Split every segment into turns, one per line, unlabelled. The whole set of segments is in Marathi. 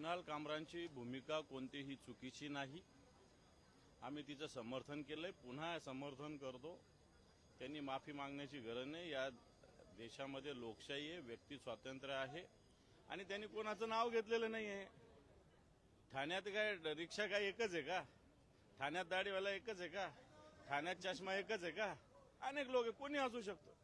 कुणाल कामरांची भूमिका कोणतीही चुकीची नाही. आम्ही तिचं समर्थन केलंय. पुन्हा समर्थन करतो. त्यांनी माफी मागण्याची गरज नाही. या देशामध्ये लोकशाही आहे व्यक्ती स्वातंत्र्य आहे. आणि त्यांनी कोणाचं नाव घेतलेलं नाही आहे ठाण्यात काय रिक्षा काय एकच आहे का? ठाण्यात दाढीवाला एकच आहे का? ठाण्यात चष्मा एकच आहे का? अनेक लोक आहे कोणी असू शकतो.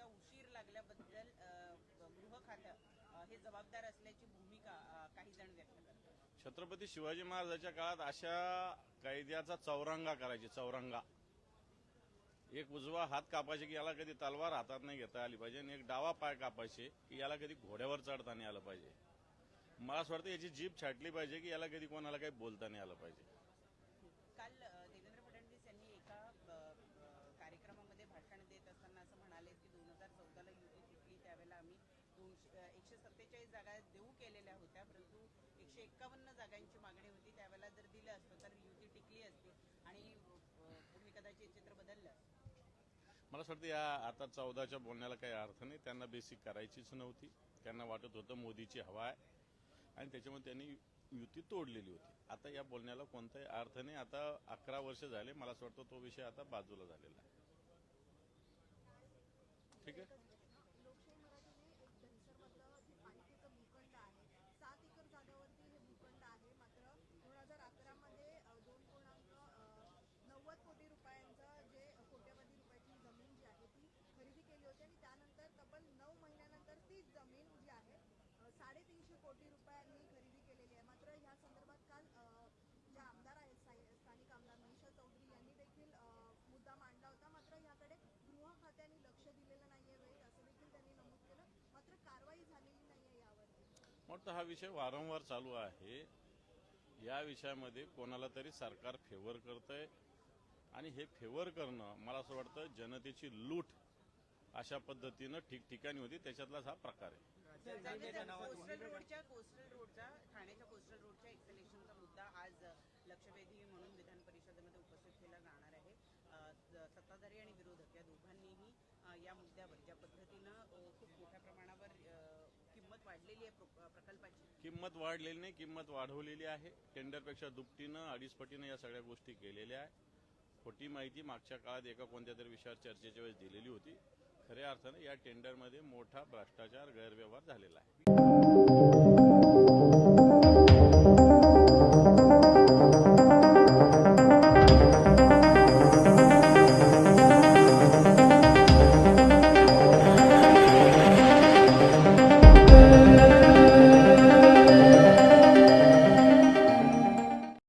इतक्या उशीर लागल्याबद्दल गृह खातं हे जबाबदार असल्याची भूमिका काही जण व्यक्त करतात.
छत्रपती शिवाजी महाराजांच्या काळात अशा कैद्याचा चौरंगा करायचे चौरंगा. एक उजवा हात कापायचे की याला कधी तलवार हातात नाही घेता आली पाहिजे आणि एक डावा पाय कापायचे की याला कधी घोड्यावर चढता नाही आलं पाहिजे. मला असं वाटतं याची जीभ छाटली पाहिजे की याला कधी कोणाला काही बोलता नाही आलं पाहिजे.
पंचेचाळीस जागा देऊ केलेल्या होत्या परंतु एकशे एक्कावन्न जागांची मागणी होती त्यावेळेला जर दिलं असतं तर युती टिकली असती आणि अ, तुम्ही कदाचित चित्र बदललं
मला असं वाटतं या आता चौदाच्या बोलण्याला काही अर्थ नाही. त्यांना बेसिक करायचीच नव्हती. त्यांना वाटत होतं मोदीची हवा आहे. आणि त्याच्यामुळे त्यांनी युती तोडलेली होती. आता या बोलण्याला कोणताही अर्थ नाही. आता अकरा वर्ष झाले. मला असं वाटतं तो विषय आता बाजूला झालेला आहे. ठीक आहे?
यावरती
हा विषय वारंवार चालू आहे. या विषयामध्ये कोणाला तरी सरकार फेवर करतंय. आणि हे फेवर करणं मला असं वाटतं जनतेची लूट अशा पद्धतीनं ठिकठिकाणी होती. त्याच्यातलाच हा प्रकार आहे.
कोस्टल रोडच्या कोस्टल रोडचा ठाण्याच्या कोस्टल रोडच्या एक्सलेक्शनचा मुद्दा आज लक्षवेधी म्हणून विधान परिषदेमध्ये उपस्थित केला जाणार आहे. सत्ताधारी आणि विरोधक या दोघांनीही या मुद्द्यावर ज्या पद्धतीनं
किंमत वाढलेली नाही किंमत वाढवलेली आहे. टेंडरपेक्षा दुपटीनं अडीच पटीनं या सगळ्या गोष्टी केलेल्या आहे. खोटी माहिती मागच्या काळात एका कोणत्या तरी विषयावर चर्चेच्या वेळेस दिलेली होती. खऱ्या अर्थानं या टेंडरमध्ये मोठा भ्रष्टाचार गैरव्यवहार झालेला आहे.